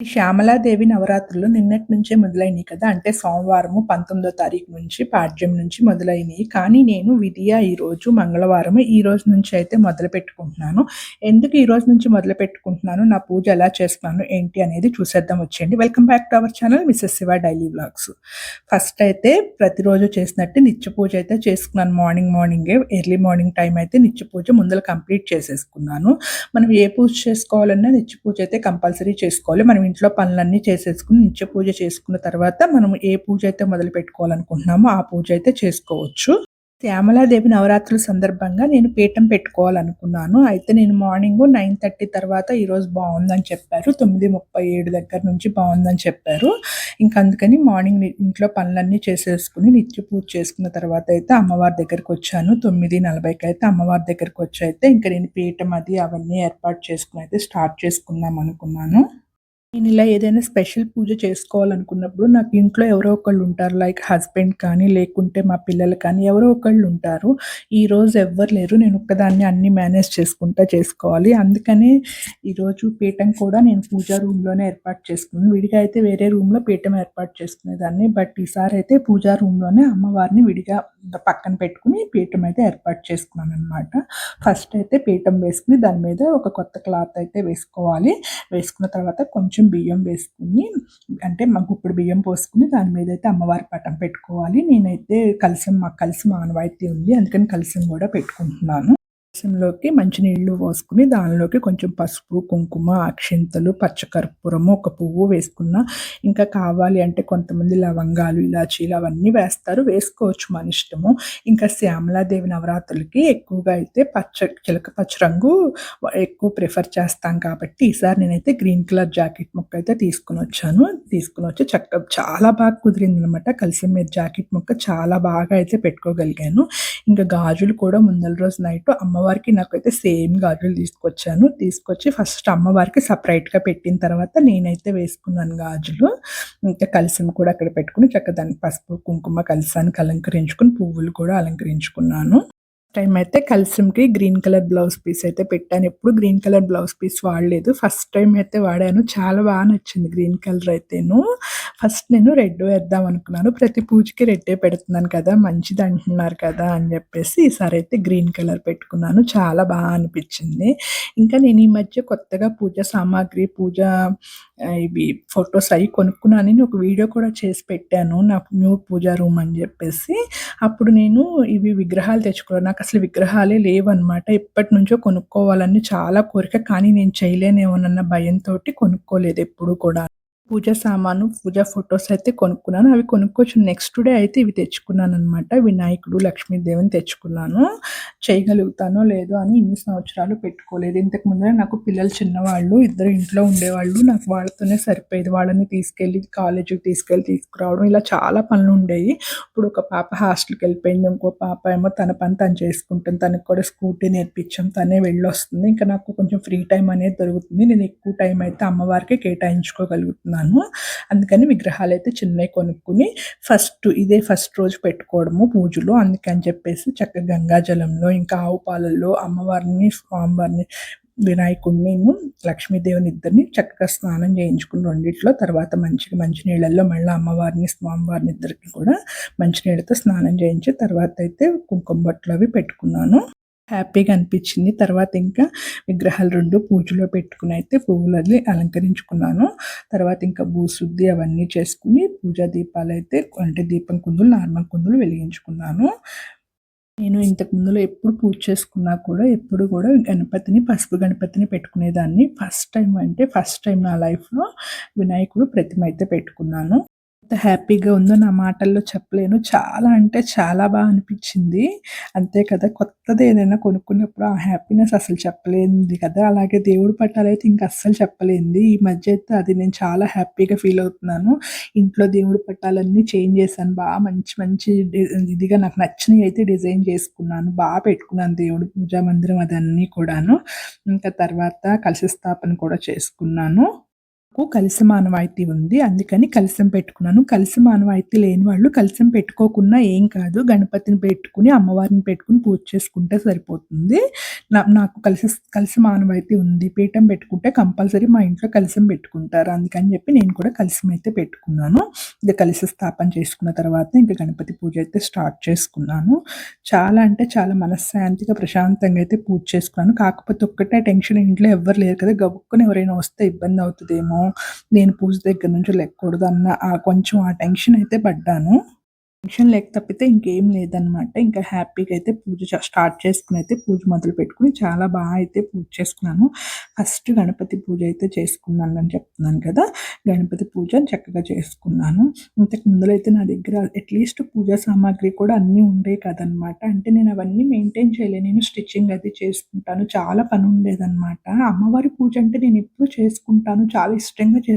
ఈ శ్యామలాదేవి నవరాత్రులు నిన్నటి నుంచే మొదలైనవి కదా! అంటే సోమవారము 19దో తారీఖు నుంచి పాడ్యం నుంచి మొదలైనవి కానీ నేను విధియ ఈరోజు మంగళవారము ఈ రోజు నుంచి అయితే మొదలు పెట్టుకుంటున్నాను ఎందుకు ఈ రోజు నుంచి మొదలు పెట్టుకుంటున్నాను నా పూజ ఎలా చేస్తున్నాను, ఏంటి అనేది చూసేద్దాం వచ్చేయండి. Welcome back to our channel missus Shiva daily vlogs first అయితే ప్రతిరోజు చేసినట్టు నిత్య పూజ అయితే చేసుకున్నాను. మార్నింగ్ మార్నింగే ఎర్లీ మార్నింగ్ టైం అయితే నిత్య పూజ ముందర కంప్లీట్ చేసేసుకున్నాను. మనం ఏ పూజ చేసుకోవాలన్నా నిత్య పూజ అయితే కంపల్సరీ చేసుకోవాలి. మనం ఇంట్లో పనులన్నీ చేసేసుకుని నిత్య పూజ చేసుకున్న తర్వాత మనం ఏ పూజ అయితే మొదలు పెట్టుకోవాలనుకుంటున్నామో ఆ పూజ అయితే చేసుకోవచ్చు. శ్యామలాదేవి నవరాత్రుల సందర్భంగా నేను పీఠం పెట్టుకోవాలనుకున్నాను. అయితే నేను మార్నింగ్ నైన్ థర్టీ తర్వాత ఈరోజు బాగుందని చెప్పారు. తొమ్మిది ముప్పై ఏడు దగ్గర నుంచి బాగుందని చెప్పారు. ఇంకా అందుకని మార్నింగ్ ఇంట్లో పనులన్నీ చేసేసుకుని నిత్య పూజ చేసుకున్న తర్వాత అయితే అమ్మవారి దగ్గరికి వచ్చాను. తొమ్మిది నలభైకి అయితే అమ్మవారి దగ్గరికి వచ్చి అయితే ఇంకా నేను పీఠం అది అవన్నీ ఏర్పాటు చేసుకుని అయితే స్టార్ట్ చేసుకుందాం అనుకున్నాను. నేను ఇలా ఏదైనా స్పెషల్ పూజ చేసుకోవాలనుకున్నప్పుడు నాకు ఇంట్లో ఎవరో ఒకళ్ళు ఉంటారు లైక్ హస్బెండ్ కానీ లేకుంటే మా పిల్లలు కానీ ఎవరో ఒకళ్ళు ఉంటారు. ఈరోజు ఎవ్వరు లేరు. నేను ఒక్కదాన్ని అన్ని మేనేజ్ చేసుకుంటా చేసుకోవాలి. అందుకనే ఈరోజు పీఠం కూడా నేను పూజా రూమ్లోనే ఏర్పాటు చేసుకున్నాను. విడిగా అయితే వేరే రూమ్లో పీఠం ఏర్పాటు చేసుకునేదాన్ని. బట్ ఈసారి అయితే పూజా రూమ్లోనే అమ్మవారిని విడిగా పక్కన పెట్టుకుని పీఠం అయితే ఏర్పాటు చేసుకున్నాను అనమాట ఫస్ట్ అయితే పీఠం వేసుకుని దాని మీద ఒక కొత్త క్లాత్ అయితే వేసుకోవాలి. వేసుకున్న తర్వాత కొంచెం బియ్యం వేసుకుని అంటే మాకు ఇప్పుడు బియ్యం పోసుకుని దాని మీద అయితే అమ్మవారి పటం పెట్టుకోవాలి. నేనైతే కలిసి మాకు కలిసి మానవాయితీ ఉంది. అందుకని కలిసి కూడా పెట్టుకుంటున్నాను. రసంలోకి మంచినీళ్ళు పోసుకుని దానిలోకి కొంచెం పసుపు కుంకుమ అక్షింతలు పచ్చకర్పూరము ఒక పువ్వు వేసుకున్న ఇంకా కావాలి అంటే కొంతమంది లవంగాలు ఇలాచీలు అవన్నీ వేస్తారు. వేసుకోవచ్చు మన ఇష్టము. ఇంకా శ్యామలాదేవి నవరాత్రులకి ఎక్కువగా అయితే పచ్చ చిలక పచ్చ రంగు ఎక్కువ ప్రిఫర్ చేస్తాం కాబట్టి ఈసారి నేనైతే గ్రీన్ కలర్ జాకెట్ ముక్క అయితే తీసుకుని వచ్చాను. తీసుకుని వచ్చి చక్క చాలా బాగా కుదిరింది అనమాట కలిసి మీద జాకెట్ ముక్క చాలా బాగా అయితే పెట్టుకోగలిగాను. ఇంకా గాజులు కూడా ముందల రోజు నైట్ అమ్మవారి అమ్మవారికి నాకైతే సేమ్ గాజులు తీసుకొచ్చాను. తీసుకొచ్చి ఫస్ట్ అమ్మవారికి సపరేట్గా పెట్టిన తర్వాత నేనైతే వేసుకున్నాను గాజులు. ఇంకా కలిసిని కూడా అక్కడ పెట్టుకుని చక్కగా దానికి పసుపు కుంకుమ కలిసానికి అలంకరించుకుని పువ్వులు కూడా అలంకరించుకున్నాను. టైం అయితే కల్సమ్కి గ్రీన్ కలర్ బ్లౌజ్ పీస్ అయితే పెట్టాను. ఎప్పుడు గ్రీన్ కలర్ బ్లౌజ్ పీస్ వాడలేదు. ఫస్ట్ టైం అయితే వాడాను. చాలా బాగా నచ్చింది గ్రీన్ కలర్ అయితేను. ఫస్ట్ నేను రెడ్ వేద్దాం అనుకున్నాను. ప్రతి పూజకి రెడ్డే పెడుతున్నాను కదా మంచిది అంటున్నారు కదా అని చెప్పేసి ఈసారి అయితే గ్రీన్ కలర్ పెట్టుకున్నాను. చాలా బాగా అనిపించింది. ఇంకా నేను ఈ మధ్య కొత్తగా పూజ సామాగ్రి పూజ ఇవి ఫొటోస్ అవి కొనుక్కున్నాను. ఒక వీడియో కూడా చేసి పెట్టాను. నాకు న్యూ పూజా రూమ్ అని చెప్పేసి. అప్పుడు నేను ఇవి విగ్రహాలు తెచ్చుకున్నాను. నాకు అసలు విగ్రహాలే లేవన్నమాట. ఎప్పటి నుంచో కొనుక్కోవాలని చాలా కోరిక కానీ నేను చేయలేనేమోనన్న భయంతో కొనుక్కోలేదు ఎప్పుడు కూడా. పూజ సామాను పూజ ఫొటోస్ అయితే కొనుక్కున్నాను. అవి కొనుక్కొచ్చిన నెక్స్ట్ డే అయితే ఇవి తెచ్చుకున్నాను అనమాట వినాయకుడు లక్ష్మీదేవిని తెచ్చుకున్నాను. చేయగలుగుతానో లేదో అని ఇన్ని సంవత్సరాలు పెట్టుకోలేదు. ఇంతకు ముందర నాకు పిల్లలు చిన్నవాళ్ళు ఇద్దరు ఇంట్లో ఉండేవాళ్ళు నాకు వాళ్ళతోనే సరిపోయేది. వాళ్ళని తీసుకెళ్ళి కాలేజీకి తీసుకెళ్ళి తీసుకురావడం ఇలా చాలా పనులు ఉండేవి. ఇప్పుడు ఒక పాప హాస్టల్కి వెళ్ళిపోయింది ఇంకో పాప ఏమో తన పని తను చేసుకుంటుంది. తనకు కూడా స్కూటీ నేర్పించాం తనే వెళ్ళొస్తుంది. ఇంకా నాకు కొంచెం ఫ్రీ టైం అనేది దొరుకుతుంది. నేను ఎక్కువ టైం అయితే అమ్మవారికి కేటాయించుకోగలుగుతున్నాను. అనుకున్నాను అందుకని విగ్రహాలు అయితే చిన్నవి కొనుక్కుని ఫస్ట్ ఇదే ఫస్ట్ రోజు పెట్టుకోవడము పూజలు. అందుకని చెప్పేసి చక్క గంగాజలంలో ఇంకా ఆవు పాలల్లో అమ్మవారిని స్వామివారిని వినాయకుడిని లక్ష్మీదేవిని ఇద్దరిని చక్కగా స్నానం చేయించుకుని రెండిట్లో తర్వాత మంచిగా మంచి నీళ్ళల్లో మళ్ళీ అమ్మవారిని స్వామివారిని ఇద్దరికి కూడా మంచినీళ్ళతో స్నానం చేయించి తర్వాత అయితే కుంకుమ బట్టలు అవి పెట్టుకున్నాను. హ్యాపీగా అనిపించింది. తర్వాత ఇంకా విగ్రహాలు రెండు పూజలో పెట్టుకుని అయితే పువ్వులని అలంకరించుకున్నాను. తర్వాత ఇంకా భూశుద్ధి అవన్నీ చేసుకుని పూజా దీపాలు అయితే అంటే దీపం కుందులు నార్మల్ కుందులు వెలిగించుకున్నాను. నేను ఇంతకు ముందులో ఎప్పుడు పూజ చేసుకున్నా కూడా ఎప్పుడు కూడా గణపతిని పసుపు గణపతిని పెట్టుకునేదాన్ని. ఫస్ట్ టైం అంటే ఫస్ట్ టైం నా లైఫ్లో వినాయకుడు ప్రతిమ అయితే పెట్టుకున్నాను. హ్యాపీగా ఉందో నా మాటల్లో చెప్పలేను. చాలా అంటే చాలా బాగా అనిపించింది. అంతే కదా కొత్తది ఏదైనా కొనుక్కున్నప్పుడు ఆ హ్యాపీనెస్ అసలు చెప్పలేనిది కదా. అలాగే దేవుడు పట్టాలు అయితే ఇంకా అస్సలు చెప్పలేంది ఈ మధ్య అయితే అది నేను చాలా హ్యాపీగా ఫీల్ అవుతున్నాను. ఇంట్లో దేవుడు పట్టాలన్నీ చేంజ్ చేశాను. బాగా మంచి మంచి ఇదిగా నాకు నచ్చినవి అయితే డిజైన్ చేసుకున్నాను. బాగా పెట్టుకున్నాను దేవుడు పూజా మందిరం అదన్నీ కూడాను. ఇంకా తర్వాత కలశ స్థాపన కూడా చేసుకున్నాను. నాకు కలిసి మానవాయితీ ఉంది. అందుకని కలిసం పెట్టుకున్నాను. కలిసి మానవాయితీ లేని వాళ్ళు కలిసం పెట్టుకోకున్నా ఏం కాదు. గణపతిని పెట్టుకుని అమ్మవారిని పెట్టుకుని పూజ చేసుకుంటే సరిపోతుంది. నా- నాకు కలిసి కలిసి మానవాయితీ ఉంది. పీఠం పెట్టుకుంటే కంపల్సరీ మా ఇంట్లో కలిసం పెట్టుకుంటారు. అందుకని చెప్పి నేను కూడా కలశం అయితే పెట్టుకున్నాను. ఇంకా కలిసి స్థాపన చేసుకున్న తర్వాత ఇంకా గణపతి పూజ అయితే స్టార్ట్ చేసుకున్నాను. చాలా అంటే చాలా మనశ్శాంతిగా ప్రశాంతంగా అయితే పూజ చేసుకున్నాను. కాకపోతే ఒక్కటే టెన్షన్ ఇంట్లో ఎవ్వరు లేరు కదా. గబుక్కుని ఎవరైనా వస్తే ఇబ్బంది అవుతుందేమో. నేను పూజ దగ్గర నుంచి లెక్కకూడదు అన్న ఆ కొంచెం ఆ టెన్షన్ అయితే పడ్డాను. టెన్షన్ లేక తప్పితే ఇంకేం లేదనమాట ఇంకా హ్యాపీగా అయితే పూజ స్టార్ట్ చేసుకుని అయితే పూజ మొదలు పెట్టుకుని చాలా బాగా అయితే పూజ చేసుకున్నాను. ఫస్ట్ గణపతి పూజ అయితే చేసుకున్నాను అని చెప్తున్నాను కదా. గణపతి పూజ చక్కగా చేసుకున్నాను. ఇంతకు ముందులో అయితే నా దగ్గర అట్లీస్ట్ పూజా సామాగ్రి కూడా అన్నీ ఉండే కదనమాట అంటే నేను అవన్నీ మెయింటైన్ చేయలేదు నేను స్టిచ్చింగ్ అది చేసుకుంటాను. చాలా పని ఉండేదన్నమాట. అమ్మవారి పూజ అంటే నేను ఎప్పుడు చేసుకుంటాను. చాలా ఇష్టంగా చే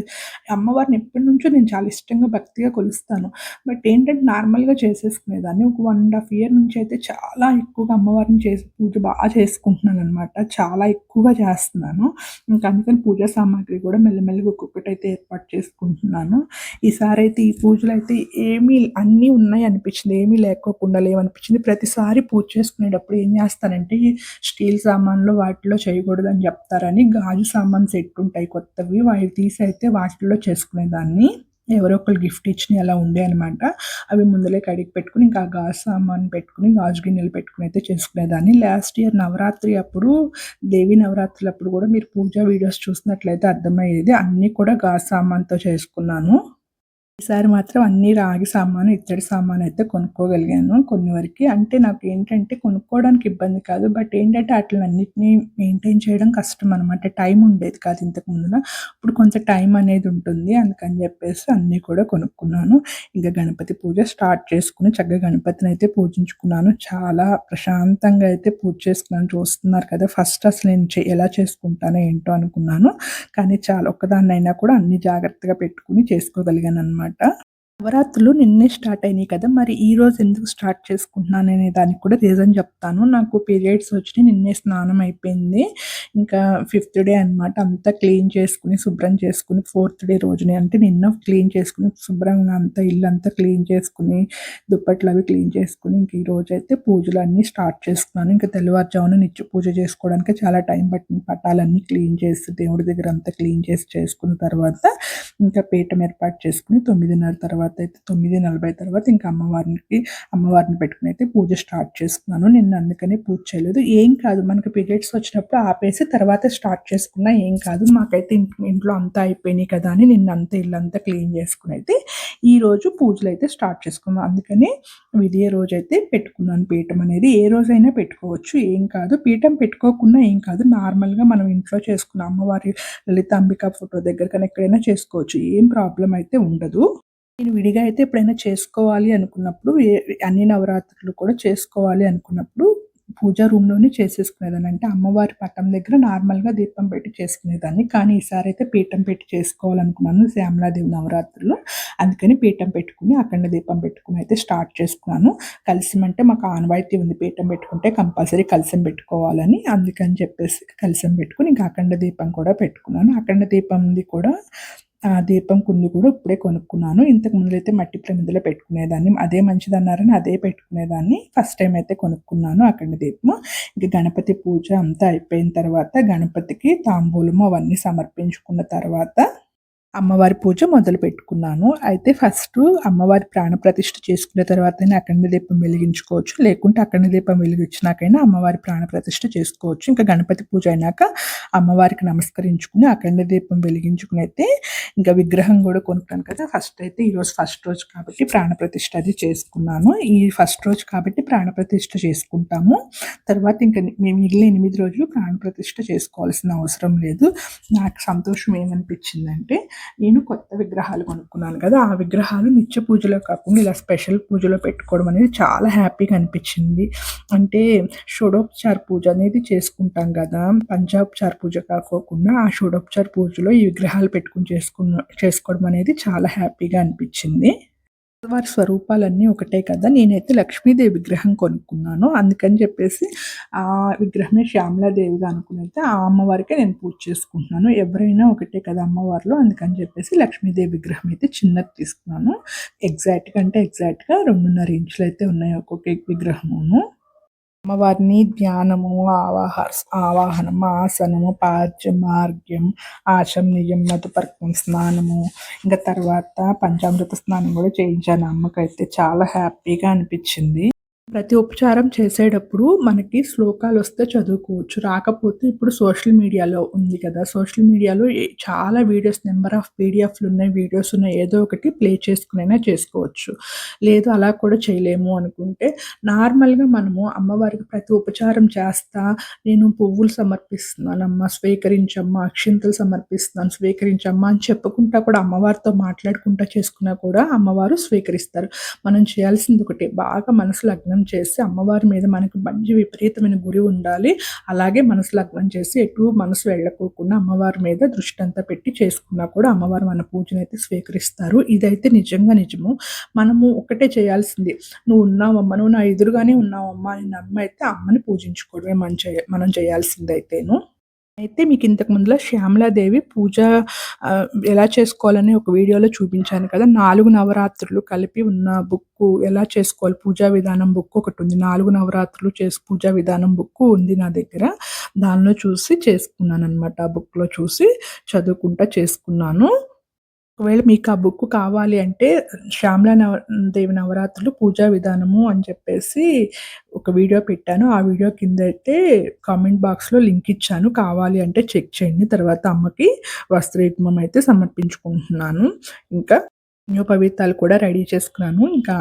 అమ్మవారిని ఎప్పటి నుంచో నేను చాలా ఇష్టంగా భక్తిగా కొలుస్తాను. బట్ ఏంటంటే నార్మల్ నార్మల్గా చేసేసుకునేదాన్ని. ఒక వన్ అండ్ హాఫ్ ఇయర్ నుంచి అయితే చాలా ఎక్కువగా అమ్మవారిని చేసి పూజ బాగా చేసుకుంటున్నాను అనమాట చాలా ఎక్కువగా చేస్తున్నాను. ఇంకా అందుకని పూజా సామాగ్రి కూడా మెల్లమెల్లగా ఒక్కొక్కటి అయితే ఏర్పాటు చేసుకుంటున్నాను. ఈసారి అయితే ఈ పూజలు అయితే ఏమీ అన్నీ ఉన్నాయి అనిపించింది. ఏమీ లేకోకుండా లేవనిపించింది. ప్రతిసారి పూజ చేసుకునేటప్పుడు ఏం చేస్తానంటే ఈ స్టీల్ సామాన్లు వాటిలో చేయకూడదని చెప్తారని గాజు సామాన్ సెట్ ఉంటాయి కొత్తవి. అవి తీసి అయితే వాటిల్లో చేసుకునేదాన్ని. ఎవరో ఒకరు గిఫ్ట్ ఇచ్చిన అలా ఉండే అనమాట అవి ముందలే కడిగి పెట్టుకుని ఇంకా గాజు సామాన్ పెట్టుకుని గాజు గిన్నెలు పెట్టుకుని అయితే చేసుకునేదాన్ని. లాస్ట్ ఇయర్ నవరాత్రి అప్పుడు దేవి నవరాత్రులు అప్పుడు కూడా మీరు పూజా వీడియోస్ చూసినట్లయితే అర్థమయ్యేది. అన్నీ కూడా గాజు సామాన్తో చేసుకున్నాను. ఈసారి మాత్రం అన్ని రాగి సామాను ఇత్తడి సామాను అయితే కొనుక్కోగలిగాను కొన్ని వరకు. అంటే నాకు ఏంటంటే కొనుక్కోవడానికి ఇబ్బంది కాదు. బట్ ఏంటంటే అట్లన్నిటిని మెయింటైన్ చేయడం కష్టం అనమాట టైం ఉండేది కాదు ఇంతకు ముందున. ఇప్పుడు కొంత టైం అనేది ఉంటుంది. అందుకని చెప్పేసి అన్నీ కూడా కొనుక్కున్నాను. ఇంకా గణపతి పూజ స్టార్ట్ చేసుకుని చక్కగా గణపతిని అయితే పూజించుకున్నాను. చాలా ప్రశాంతంగా అయితే పూజ చేసుకున్నాను. చూస్తున్నారు కదా ఫస్ట్ అసలు నేను ఎలా చేసుకుంటానో ఏంటో అనుకున్నాను. కానీ చాలా ఒక్కదాన్నైనా కూడా అన్ని జాగ్రత్తగా పెట్టుకుని చేసుకోగలిగాను అనమాట అనమాట నవరాత్రులు నిన్నే స్టార్ట్ అయినాయి కదా మరి ఈ రోజు ఎందుకు స్టార్ట్ చేసుకుంటున్నాను అనే దానికి కూడా రీజన్ చెప్తాను. నాకు పీరియడ్స్ వచ్చి నిన్నే స్నానం అయిపోయింది. ఇంకా ఫిఫ్త్ డే అన్నమాట అంతా క్లీన్ చేసుకుని శుభ్రం చేసుకుని ఫోర్త్ డే రోజునే అంటే నిన్న క్లీన్ చేసుకుని శుభ్రంగా అంతా ఇల్లు అంతా క్లీన్ చేసుకుని దుప్పట్లు అవి క్లీన్ చేసుకుని ఇంక ఈ రోజు అయితే పూజలు అన్నీ స్టార్ట్ చేసుకున్నాను ఇంకా తెల్లవారుజామున నిత్య పూజ చేసుకోవడానికి చాలా టైం పట్టింది. పటాలన్నీ క్లీన్ చేసి దేవుడి దగ్గర అంతా క్లీన్ చేసి చేసుకున్న తర్వాత ఇంకా పీఠం ఏర్పాటు చేసుకుని తొమ్మిదిన్నర తర్వాత అయితే తొమ్మిది నలభై తర్వాత ఇంకా అమ్మవారికి అమ్మవారిని పెట్టుకుని అయితే పూజ స్టార్ట్ చేసుకున్నాను. నిన్న అందుకనే పూజ చేయలేదు. ఏం కాదు మనకి పీరియడ్స్ వచ్చినప్పుడు ఆపేసి తర్వాత స్టార్ట్ చేసుకున్నా ఏం కాదు. మాకైతే ఇంట్లో అంతా అయిపోయినాయి కదా అని నిన్న అంతా ఇల్లంతా క్లీన్ చేసుకుని అయితే ఈ రోజు పూజలు అయితే స్టార్ట్ చేసుకున్నాం. అందుకని విధియ రోజు అయితే పెట్టుకున్నాను. పీఠం అనేది ఏ రోజైనా పెట్టుకోవచ్చు. ఏం కాదు పీఠం పెట్టుకోకుండా ఏం కాదు. నార్మల్గా మనం ఇంట్లో చేసుకున్న అమ్మవారి లలిత అంబిక ఫోటో దగ్గర కానీ ఎక్కడైనా చేసుకోవచ్చు. ఏం ప్రాబ్లం అయితే ఉండదు. నేను విడిగా అయితే ఎప్పుడైనా చేసుకోవాలి అనుకున్నప్పుడు ఏ- అన్ని నవరాత్రులు కూడా చేసుకోవాలి అనుకున్నప్పుడు పూజా రూమ్లోనే చేసేసుకునేదాన్ని. అంటే అమ్మవారి పట్టం దగ్గర నార్మల్గా దీపం పెట్టి చేసుకునేదాన్ని. కానీ ఈసారి అయితే పీఠం పెట్టి చేసుకోవాలనుకున్నాను శ్యామలాదేవి నవరాత్రులు అందుకని పీఠం పెట్టుకుని అఖండ దీపం పెట్టుకుని అయితే స్టార్ట్ చేసుకున్నాను. కలిసం అంటే మాకు ఆనవాయితీ ఉంది. పీఠం పెట్టుకుంటే కంపల్సరీ కలిసం పెట్టుకోవాలని. అందుకని చెప్పేసి కలిసం పెట్టుకుని ఇంకా అఖండ దీపం కూడా పెట్టుకున్నాను. అఖండ దీపంది కూడా ఆ దీపం కుంది కూడా ఇప్పుడే కొనుక్కున్నాను. ఇంతకు ముందు అయితే మట్టి ప్రమిదలో పెట్టుకునేదాన్ని. అదే మంచిది అన్నారని అదే పెట్టుకునేదాన్ని. ఫస్ట్ టైం అయితే కొనుక్కున్నాను అక్కడ దీపము. ఇంకా గణపతి పూజ అంతా అయిపోయిన తర్వాత గణపతికి తాంబూలము అవన్నీ సమర్పించుకున్న తర్వాత అమ్మవారి పూజ మొదలు పెట్టుకున్నాను అయితే ఫస్ట్ అమ్మవారి ప్రాణప్రతిష్ట చేసుకున్న తర్వాతనే అఖండ దీపం వెలిగించుకోవచ్చు. లేకుంటే అఖండ దీపం వెలిగించినాకైనా అమ్మవారి ప్రాణప్రతిష్ట చేసుకోవచ్చు. ఇంకా గణపతి పూజ అయినాక అమ్మవారికి నమస్కరించుకుని అఖండ దీపం వెలిగించుకుని అయితే ఇంకా విగ్రహం కూడా కొనుక్కాను కదా. ఫస్ట్ అయితే ఈరోజు ఫస్ట్ రోజు కాబట్టి ప్రాణప్రతిష్ట అది చేసుకున్నాను. ఈ ఫస్ట్ రోజు కాబట్టి ప్రాణప్రతిష్ఠ చేసుకుంటాము. తర్వాత ఇంకా మేము మిగిలిన ఎనిమిది రోజులు ప్రాణప్రతిష్ఠ చేసుకోవాల్సిన అవసరం లేదు. నాకు సంతోషం ఏమనిపించిందంటే నేను కొత్త విగ్రహాలు కొనుక్కున్నాను కదా ఆ విగ్రహాలు నిత్య పూజలో కాకుండా ఇలా స్పెషల్ పూజలో పెట్టుకోవడం అనేది చాలా హ్యాపీగా అనిపించింది. అంటే షోడోపచార పూజ అనేది చేసుకుంటాం కదా పంచాపచార పూజ కాకోకుండా ఆ షోడోపచార పూజలో ఈ విగ్రహాలు పెట్టుకుని చేసుకున్న చేసుకోవడం అనేది చాలా హ్యాపీగా అనిపించింది. వారి స్వరూపాలన్నీ ఒకటే కదా! నేనైతే లక్ష్మీదేవి విగ్రహం కొనుక్కున్నాను. అందుకని చెప్పేసి ఆ విగ్రహమే శ్యామలాదేవిగా అనుకునైతే ఆ అమ్మవారికే నేను పూజ చేసుకుంటున్నాను. ఎవరైనా ఒకటే కదా అమ్మవారిలో అందుకని చెప్పేసి లక్ష్మీదేవి విగ్రహం అయితే చిన్నది తీసుకున్నాను. ఎగ్జాక్ట్‌గా అంటే ఎగ్జాక్ట్‌గా రెండున్నర ఇంచులు అయితే ఉన్నాయి ఒక్కొక్క విగ్రహమును. అమ్మవారిని ధ్యానము, ఆవాహ ఆవాహనం, ఆసనము, పాద్యం, మార్గ్యం, ఆచమనీయం, మధుపర్కం స్నానము, ఇంకా తర్వాత పంచామృత స్నానం కూడా చేయించాను అమ్మకైతే. చాలా హ్యాపీగా అనిపించింది. ప్రతి ఉపచారం చేసేటప్పుడు మనకి శ్లోకాలు వస్తే చదువుకోవచ్చు. రాకపోతే ఇప్పుడు సోషల్ మీడియాలో ఉంది కదా! సోషల్ మీడియాలో చాలా వీడియోస్ నెంబర్ ఆఫ్ పీడిఎఫ్‌లున్నాయి, వీడియోస్ ఉన్నాయి. ఏదో ఒకటి ప్లే చేసుకునైనా చేసుకోవచ్చు. లేదు అలా కూడా చేయలేము అనుకుంటే నార్మల్‌గా మనము అమ్మవారికి ప్రతి ఉపచారం చేస్తా నేను పువ్వులు సమర్పిస్తున్నానమ్మా, స్వీకరించమ్మా, అక్షింతలు సమర్పిస్తున్నాను, స్వీకరించమ్మా అని చెప్పుకుంటా కూడా అమ్మవారితో మాట్లాడుకుంటా చేసుకున్నా కూడా అమ్మవారు స్వీకరిస్తారు. మనం చేయాల్సింది ఒకటి బాగా మనసు లగ్నం లగ్నం చేసి అమ్మవారి మీద మనకు మంచి విపరీతమైన గురి ఉండాలి. అలాగే మనసు లగ్నం చేసి ఎటు మనసు వెళ్ళకోకుండా అమ్మవారి మీద దృష్టి అంతా పెట్టి చేసుకున్నా కూడా అమ్మవారు మన పూజనైతే స్వీకరిస్తారు. ఇదైతే నిజంగా నిజము. మనము ఒకటే చేయాల్సింది. నువ్వు ఉన్నావమ్మ నువ్వు నా ఎదురుగానే ఉన్నావమ్మా అని నమ్మ అయితే అమ్మని పూజించుకోవడమే మనం చేయ మనం చేయాల్సిందైతేను. అయితే మీకు ఇంతకు ముందులో శ్యామలాదేవి పూజ ఎలా చేసుకోవాలని ఒక వీడియోలో చూపించాను కదా. నాలుగు నవరాత్రులు కలిపి ఉన్న బుక్ ఎలా చేసుకోవాలి? పూజా విధానం బుక్ ఒకటి ఉంది. నాలుగు నవరాత్రులు చేసి పూజా విధానం బుక్ ఉంది నా దగ్గర. దానిలో చూసి చేసుకున్నాను అనమాట ఆ బుక్లో చూసి చదువుకుంటా చేసుకున్నాను. ఒకవేళ మీకు ఆ బుక్ కావాలి అంటే శ్యామల నవ దేవి నవరాత్రులు పూజా విధానము అని చెప్పేసి ఒక వీడియో పెట్టాను. ఆ వీడియో కింద అయితే కామెంట్ బాక్స్లో లింక్ ఇచ్చాను. కావాలి అంటే చెక్ చేయండి. తర్వాత అమ్మకి వస్త్రయుగ్మం అయితే సమర్పించుకుంటున్నాను. ఇంకా యజ్ఞోపవీతాలు కూడా రెడీ చేసుకున్నాను. ఇంకా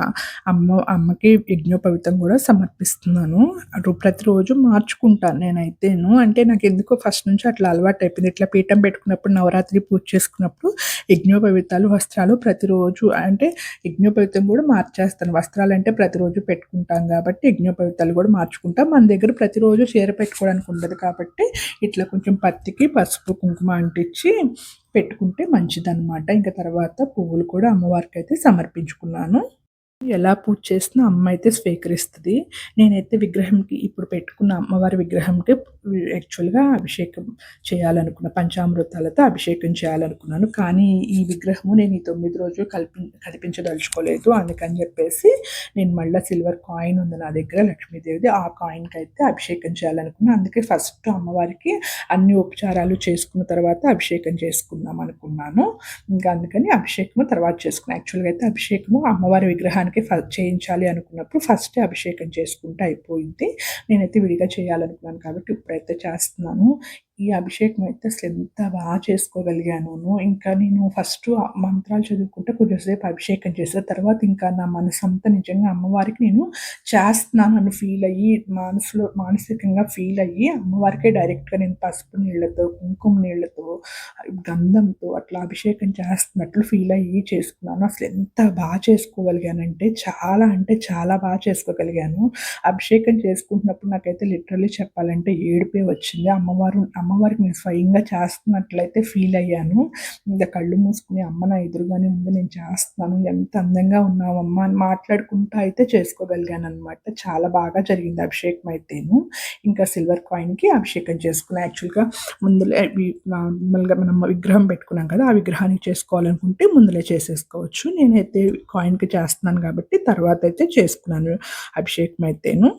అమ్మ అమ్మకి యజ్ఞోపవీతం కూడా సమర్పిస్తున్నాను. అటు ప్రతిరోజు మార్చుకుంటాను నేనైతేను. అంటే నాకు ఎందుకో ఫస్ట్ నుంచి అట్లా అలవాటు అయిపోయింది. ఇట్లా పీఠం పెట్టుకున్నప్పుడు నవరాత్రి పూజ చేసుకున్నప్పుడు యజ్ఞోపవీతాలు వస్త్రాలు ప్రతిరోజు అంటే యజ్ఞోపవీతం కూడా మార్చేస్తాను. వస్త్రాలు అంటే ప్రతిరోజు పెట్టుకుంటాం కాబట్టి యజ్ఞోపవీతాలు కూడా మార్చుకుంటాం. మన దగ్గర ప్రతిరోజు చీర పెట్టుకోవడానికి ఉండదు కాబట్టి ఇట్లా కొంచెం పత్తికి పసుపు కుంకుమ అంటించి పెట్టుకుంటే మంచిదన్నమాట. ఇంకా తర్వాత పువ్వులు కూడా అమ్మవారికి అయితే సమర్పించుకున్నాను. ఎలా పూజ చేసినా అమ్మ అయితే స్వీకరిస్తుంది. నేనైతే విగ్రహంకి ఇప్పుడు పెట్టుకున్న అమ్మవారి విగ్రహంకి యాక్చువల్గా అభిషేకం చేయాలనుకున్న పంచామృతాలతో అభిషేకం చేయాలనుకున్నాను. కానీ ఈ విగ్రహము నేను ఈ తొమ్మిది రోజులు కల్పి కల్పించదలుచుకోలేదు అందుకని చెప్పేసి నేను మళ్ళీ సిల్వర్ కాయిన్ ఉంది నా దగ్గర లక్ష్మీదేవిది. ఆ కాయిన్కి అయితే అభిషేకం చేయాలనుకున్నాను అందుకే ఫస్ట్ అమ్మవారికి అన్ని ఉపచారాలు చేసుకున్న తర్వాత అభిషేకం చేసుకుందాం అనుకున్నాను. ఇంకా అందుకని అభిషేకము తర్వాత చేసుకున్నాను యాక్చువల్గా అయితే అభిషేకము అమ్మవారి మనకి ఫ చేయించాలి అనుకున్నప్పుడు ఫస్ట్ అభిషేకం చేసుకుంటే అయిపోయింది. నేనైతే విడిగా చేయాలనుకున్నాను కాబట్టి ఇప్పుడైతే చేస్తున్నాను. ఈ అభిషేకం అయితే అసలు ఎంత బాగా చేసుకోగలిగాను. ఇంకా నేను ఫస్ట్ మంత్రాలు చదువుకుంటే కొద్దిసేపు అభిషేకం చేసిన తర్వాత ఇంకా నా మనసు అంతా నిజంగా అమ్మవారికి నేను చేస్తున్నాను ఫీల్ అయ్యి మనసులో మానసికంగా ఫీల్ అయ్యి అమ్మవారికే డైరెక్ట్గా నేను పసుపు నీళ్ళతో కుంకుమ నీళ్ళతో గంధంతో అట్లా అభిషేకం చేస్తున్నట్లు ఫీల్ అయ్యి చేసుకున్నాను. అసలు ఎంత బాగా చేసుకోగలిగానంటే చాలా అంటే చాలా బాగా చేసుకోగలిగాను. అభిషేకం చేసుకుంటున్నప్పుడు నాకైతే లిటరలీ చెప్పాలంటే ఏడిపే వచ్చింది. అమ్మవారు అమ్మవారికి నేను స్వయంగా చేస్తున్నట్లయితే ఫీల్ అయ్యాను. ఇంకా కళ్ళు మూసుకుని అమ్మ నా ఎదురుగానే ఉంది నేను చేస్తున్నాను. ఎంత అందంగా ఉన్నావమ్మా అని మాట్లాడుకుంటూ అయితే చేసుకోగలిగాను అనమాట చాలా బాగా జరిగింది అభిషేకం అయితేను. ఇంకా సిల్వర్ కాయిన్కి అభిషేకం చేసుకున్నాను యాక్చువల్గా ముందులే నార్మల్గా మనం విగ్రహం పెట్టుకున్నాం కదా ఆ విగ్రహానికి చేసుకోవాలనుకుంటే ముందులే చేసేసుకోవచ్చు. నేనైతే కాయిన్కి చేస్తున్నాను కాబట్టి తర్వాత అయితే చేసుకున్నాను అభిషేకం అయితేను.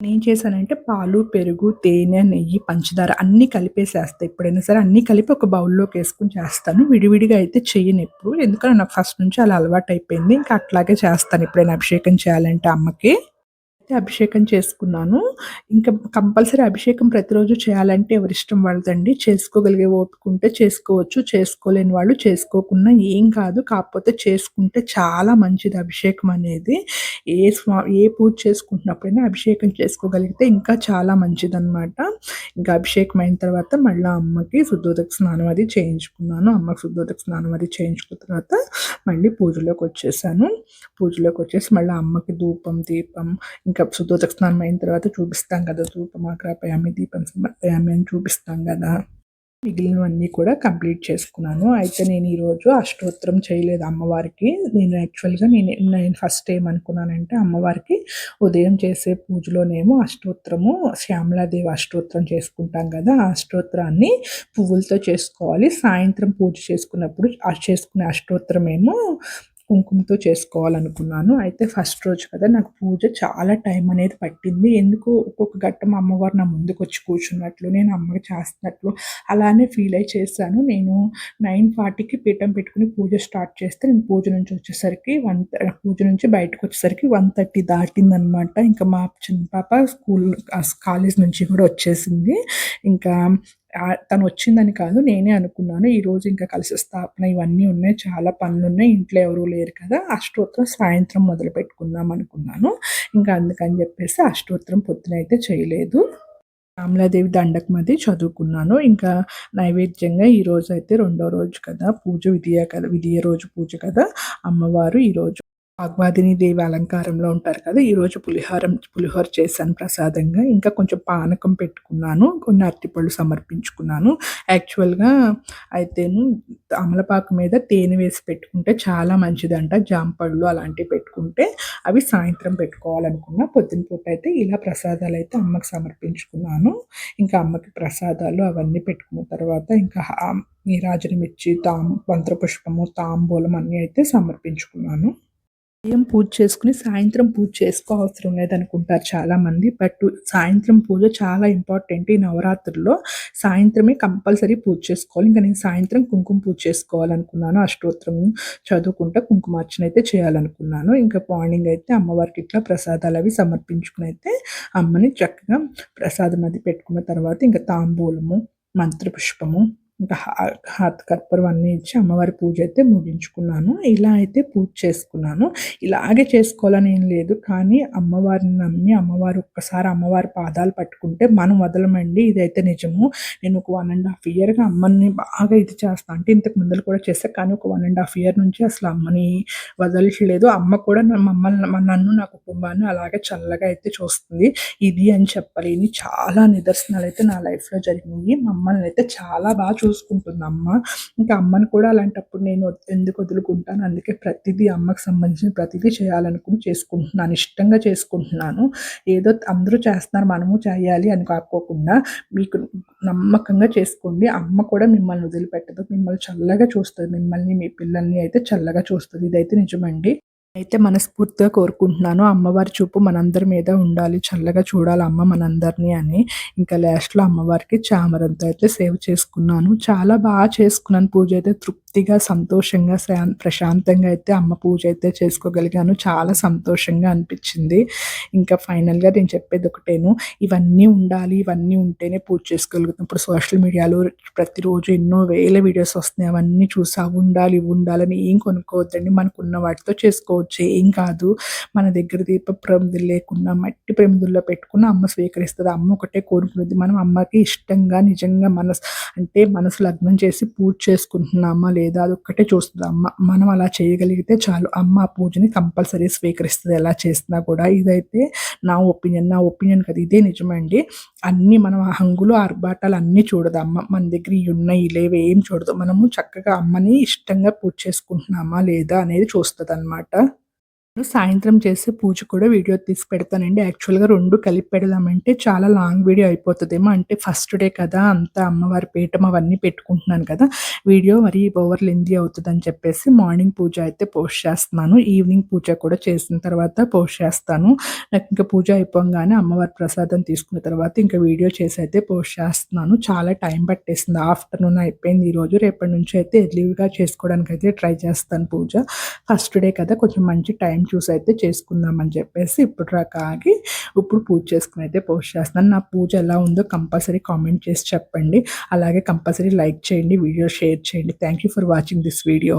నేను చేశానంటే పాలు, పెరుగు, తేనె, నెయ్యి, పంచదార అన్నీ కలిపేసేస్తా. ఎప్పుడైనా సరే అన్నీ కలిపి ఒక బౌల్‌లోకి వేసుకొని చేస్తాను. విడివిడిగా అయితే చెయ్యనెప్పుడు. ఎందుకంటే నాకు ఫస్ట్ నుంచి అలా అలవాటయిపోయింది. ఇంకా అట్లాగే చేస్తాను ఎప్పుడైనా అభిషేకం చేయాలంటే అమ్మకి. అయితే అభిషేకం చేసుకున్నాను. ఇంకా కంపల్సరీ అభిషేకం ప్రతిరోజు చేయాలంటే ఎవరిష్టం వాళ్ళదండి. చేసుకోగలిగే ఓపుకుంటే చేసుకోవచ్చు. చేసుకోలేని వాళ్ళు చేసుకోకుండా ఏం కాదు. కాకపోతే చేసుకుంటే చాలా మంచిది అభిషేకం అనేది. ఏ స్వా ఏ పూజ చేసుకుంటున్నప్పుడైనా అభిషేకం చేసుకోగలిగితే ఇంకా చాలా మంచిదన్నమాట. ఇంకా అభిషేకం అయిన తర్వాత మళ్ళీ అమ్మకి శుద్ధోదక స్నానం అది చేయించుకున్నాను. అమ్మకి శుద్ధోదక స్నానం అది చేయించుకున్న తర్వాత మళ్ళీ పూజలోకి వచ్చేసాను. పూజలోకి వచ్చేసి మళ్ళీ అమ్మకి ధూపం దీపం ఇంకా శుద్ధోదక స్నానం అయిన తర్వాత చూపిస్తాం కదా ధూపం దీపం సమర్పయామి అని చూపిస్తాం కదా. మిగిలినవన్నీ కూడా కంప్లీట్ చేసుకున్నాను. అయితే నేను ఈరోజు అష్టోత్తరం చేయలేదు అమ్మవారికి. నేను యాక్చువల్గా నేను నేను ఫస్ట్ ఏమనుకున్నానంటే అమ్మవారికి ఉదయం చేసే పూజలోనేమో అష్టోత్తరము శ్యామలాదేవి అష్టోత్తరం చేసుకుంటాం కదా ఆ అష్టోత్తరాన్ని పువ్వులతో చేసుకోవాలి. సాయంత్రం పూజ చేసుకున్నప్పుడు చేసుకునే అష్టోత్తరం ఏమో కుంకుమతో చేసుకోవాలనుకున్నాను. అయితే ఫస్ట్ రోజు కదా నాకు పూజ చాలా టైం అనేది పట్టింది. ఎందుకు ఒక్కొక్క ఘట్టం అమ్మవారు నా ముందుకు వచ్చి కూర్చున్నట్లు నేను అమ్మకి చేస్తున్నట్లు అలానే ఫీల్ అయి చేశాను. నేను నైన్ ఫార్టీకి పీఠం పెట్టుకుని పూజ స్టార్ట్ చేస్తే నేను పూజ నుంచి వచ్చేసరికి వన్ పూజ నుంచి బయటకు వచ్చేసరికి వన్ థర్టీ దాటిందనమాట. ఇంకా మా చిన్న పాప స్కూల్ కాలేజ్ నుంచి కూడా వచ్చేసింది. ఇంకా తను వచ్చిందని కాదు నేనే అనుకున్నాను. ఈరోజు ఇంకా కలిసి స్థాపన ఇవన్నీ ఉన్నాయి చాలా పనులు ఉన్నాయి ఇంట్లో ఎవరూ లేరు కదా అష్టోత్తరం సాయంత్రం మొదలు పెట్టుకుందాం అనుకున్నాను. ఇంకా అందుకని చెప్పేసి అష్టోత్తరం పొద్దున అయితే చేయలేదు. రామలాదేవి దండకమది చదువుకున్నాను. ఇంకా నైవేద్యంగా ఈరోజు అయితే రెండో రోజు కదా పూజ విధియ కదా విధియ రోజు పూజ కదా అమ్మవారు ఈరోజు వాగ్వాదిని దేవి అలంకారంలో ఉంటారు కదా ఈరోజు పులిహారం పులిహోర చేశాను ప్రసాదంగా. ఇంకా కొంచెం పానకం పెట్టుకున్నాను కొన్ని అరటిపళ్ళు సమర్పించుకున్నాను. యాక్చువల్గా అయితేను అమలపాకు మీద తేనె వేసి పెట్టుకుంటే చాలా మంచిదంట. జాంపళ్ళు అలాంటివి పెట్టుకుంటే అవి సాయంత్రం పెట్టుకోవాలనుకున్నా పొద్దున పూట అయితే ఇలా ప్రసాదాలు అయితే అమ్మకి సమర్పించుకున్నాను. ఇంకా అమ్మకి ప్రసాదాలు అవన్నీ పెట్టుకున్న తర్వాత ఇంకా నీరాజని మిర్చి తాం మంత్రపుష్పము తాంబూలం అన్నీ అయితే సమర్పించుకున్నాను. ఉదయం పూజ చేసుకుని సాయంత్రం పూజ చేసుకో అవసరం లేదనుకుంటారు చాలామంది. బట్ సాయంత్రం పూజ చాలా ఇంపార్టెంట్ ఈ నవరాత్రుల్లో. సాయంత్రమే కంపల్సరీ పూజ చేసుకోవాలి. ఇంకా నేను సాయంత్రం కుంకుమ పూజ చేసుకోవాలనుకున్నాను. అష్టోత్తరం చదువుకుంటా కుంకుమార్చన అయితే చేయాలనుకున్నాను. ఇంకా మార్నింగ్ అయితే అమ్మవారికి ఇట్లా ప్రసాదాలు అవి సమర్పించుకుని అయితే అమ్మని చక్కగా ప్రసాదం అది పెట్టుకున్న తర్వాత ఇంకా తాంబూలము మంత్రపుష్పము ఇంకా హాత్ కర్పూరం అన్నీ ఇచ్చి అమ్మవారి పూజ అయితే ముగించుకున్నాను. ఇలా అయితే పూజ చేసుకున్నాను. ఇలాగే చేసుకోవాలని ఏం లేదు. కానీ అమ్మవారిని నమ్మి అమ్మవారు ఒక్కసారి అమ్మవారి పాదాలు పట్టుకుంటే మనం వదలమండి. ఇదైతే నిజము. నేను ఒక వన్ అండ్ హాఫ్ ఇయర్గా అమ్మని బాగా ఇది చేస్తాను అంటే ఇంతకు ముందర కూడా చేస్తా కానీ ఒక వన్ అండ్ హాఫ్ ఇయర్ నుంచి అసలు అమ్మని వదలట్లేదు. అమ్మ కూడా మమ్మల్ని నన్ను నా కుటుంబాన్ని అలాగే చల్లగా అయితే చూస్తుంది. ఇది అని చెప్పలేని చాలా నిదర్శనాలు అయితే నా లైఫ్లో జరిగినాయి. మమ్మల్ని అయితే చాలా బాగా చూసుకుంటుంది అమ్మ ఇంకా అమ్మని కూడా అలాంటప్పుడు నేను ఎందుకు వదులుకుంటాను? అందుకే ప్రతిదీ అమ్మకి సంబంధించిన ప్రతిదీ చేయాలనుకుని చేసుకుంటున్నాను. ఇష్టంగా చేసుకుంటున్నాను. ఏదో అందరూ చేస్తున్నారు మనము చేయాలి అని కాకోకుండా మీకు నమ్మకంగా చేసుకోండి. అమ్మ కూడా మిమ్మల్ని వదిలిపెట్టదు. మిమ్మల్ని చల్లగా చూస్తుంది. మిమ్మల్ని మీ పిల్లల్ని అయితే చల్లగా చూస్తుంది. ఇదైతే నిజమండి. అయితే మనస్ఫూర్తిగా కోరుకుంటున్నాను. అమ్మవారి చూపు మనందరి మీద ఉండాలి. చల్లగా చూడాలి అమ్మ మనందరినీ అని. ఇంకా లాస్ట్లో అమ్మవారికి చామరంతో అయితే సేవ్ చేసుకున్నాను. చాలా బాగా చేసుకున్నాను. పూజ అయితే తృప్తిగా సంతోషంగా ప్రశాంతంగా అయితే అమ్మ పూజ అయితే చేసుకోగలిగాను. చాలా సంతోషంగా అనిపించింది. ఇంకా ఫైనల్గా నేను చెప్పేది ఒకటేను. ఇవన్నీ ఉండాలి ఇవన్నీ ఉంటేనే పూజ చేసుకోగలుగుతాం. ఇప్పుడు సోషల్ మీడియాలో ప్రతిరోజు ఎన్నో వేల వీడియోస్ వస్తున్నాయి. అవన్నీ చూసి అవి ఉండాలి ఇవి ఉండాలని ఏం కొనుక్కోవద్దండి. మనకున్న వాటితో చేసుకోవచ్చు. చేసుకోవచ్చు ఏం కాదు. మన దగ్గర దీప ప్రమిదులు లేకుండా మట్టి ప్రమిదుల్లో పెట్టుకున్న అమ్మ స్వీకరిస్తుంది. అమ్మ ఒకటే కోరుకునేది. మనం అమ్మకి ఇష్టంగా నిజంగా మనసు అంటే మనసు లగ్నం చేసి పూజ చేసుకుంటున్నామా లేదా అది ఒక్కటే చూస్తుంది అమ్మ. మనం అలా చేయగలిగితే చాలు. అమ్మ ఆ పూజని కంపల్సరీ స్వీకరిస్తుంది. ఎలా చేస్తున్నా కూడా. ఇదైతే నా ఒపీనియన్. నా ఒపీనియన్ కదా. ఇదే నిజమండి. అన్నీ మనం ఆ హంగులు ఆర్భాటాలు అన్నీ చూడదు. అమ్మ మన దగ్గర ఇవి ఉన్నాయి లేవు ఏం చూడదు. మనము చక్కగా అమ్మని ఇష్టంగా పూజ చేసుకుంటున్నామా లేదా అనేది చూస్తుంది అనమాట సాయంత్రం చేసే పూజ కూడా వీడియో తీసి పెడతానండి. యాక్చువల్గా రెండు కలిపి పెడదామంటే చాలా లాంగ్ వీడియో అయిపోతుందేమో. అంటే ఫస్ట్ డే కదా అంతా అమ్మవారి పీఠం అవన్నీ పెట్టుకుంటున్నాను కదా. వీడియో మరి ఓవర్ లెంది అవుతుంది అని చెప్పేసి మార్నింగ్ పూజ అయితే పోస్ట్ చేస్తున్నాను. ఈవినింగ్ పూజ కూడా చేసిన తర్వాత పోస్ట్ చేస్తాను. నాకు ఇంకా పూజ అయిపోగానే అమ్మవారి ప్రసాదం తీసుకున్న తర్వాత ఇంకా వీడియో చేసి అయితే పోస్ట్ చేస్తున్నాను. చాలా టైం పట్టేసింది. ఆఫ్టర్నూన్ అయిపోయింది ఈరోజు. రేపటి నుంచి అయితే ఎర్లీగా చేసుకోవడానికి అయితే ట్రై చేస్తాను పూజ. ఫస్ట్ డే కదా కొంచెం మంచి టైం చూసి అయితే చేసుకుందామని చెప్పేసి ఇప్పుడు రాక ఆగి ఇప్పుడు పూజ చేసుకుని అయితే పోస్ట్ చేస్తున్నాను. నా పూజ ఎలా ఉందో కంపల్సరీ కామెంట్ చేసి చెప్పండి. అలాగే కంపల్సరీ లైక్ చేయండి వీడియో షేర్ చేయండి. Thank you for watching this video